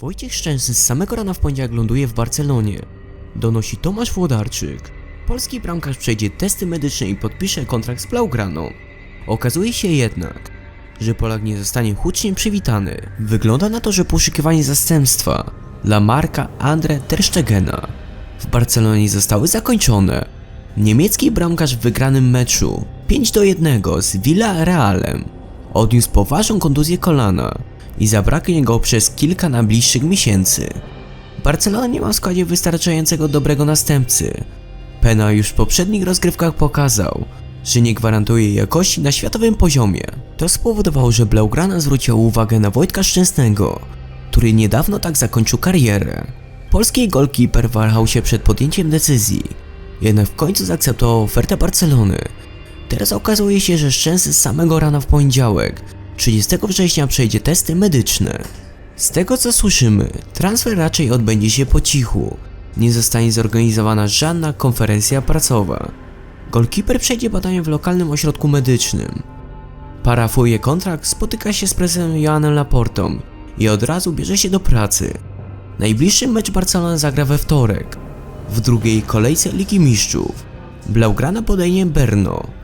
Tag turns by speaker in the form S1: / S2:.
S1: Wojciech Szczęsny z samego rana w poniedziałek ląduje w Barcelonie. Donosi Tomasz Włodarczyk. Polski bramkarz przejdzie testy medyczne i podpisze kontrakt z Blaugraną. Okazuje się jednak, że Polak nie zostanie hucznie przywitany. Wygląda na to, że poszukiwanie zastępstwa dla Marka Andre Ter Stegena w Barcelonie zostały zakończone. Niemiecki bramkarz w wygranym meczu 5 do 1 z Villarrealem odniósł poważną kontuzję kolana i zabraknie go przez kilka najbliższych miesięcy. Barcelona nie ma w składzie wystarczającego dobrego następcy. Pena już w poprzednich rozgrywkach pokazał, że nie gwarantuje jakości na światowym poziomie. To spowodowało, że Blaugrana zwróciła uwagę na Wojtka Szczęsnego, który niedawno tak zakończył karierę. Polski golkiper wahał się przed podjęciem decyzji, jednak w końcu zaakceptował ofertę Barcelony. Teraz okazuje się, że Szczęsny z samego rana w poniedziałek, 30 września przejdzie testy medyczne. Z tego co słyszymy, transfer raczej odbędzie się po cichu. Nie zostanie zorganizowana żadna konferencja prasowa. Golkiper przejdzie badania w lokalnym ośrodku medycznym. Parafuje kontrakt, spotyka się z prezesem Joanem Laportą i od razu bierze się do pracy. Najbliższy mecz Barcelona zagra we wtorek, w drugiej kolejce Ligi Mistrzów. Blaugrana podejmie Berno.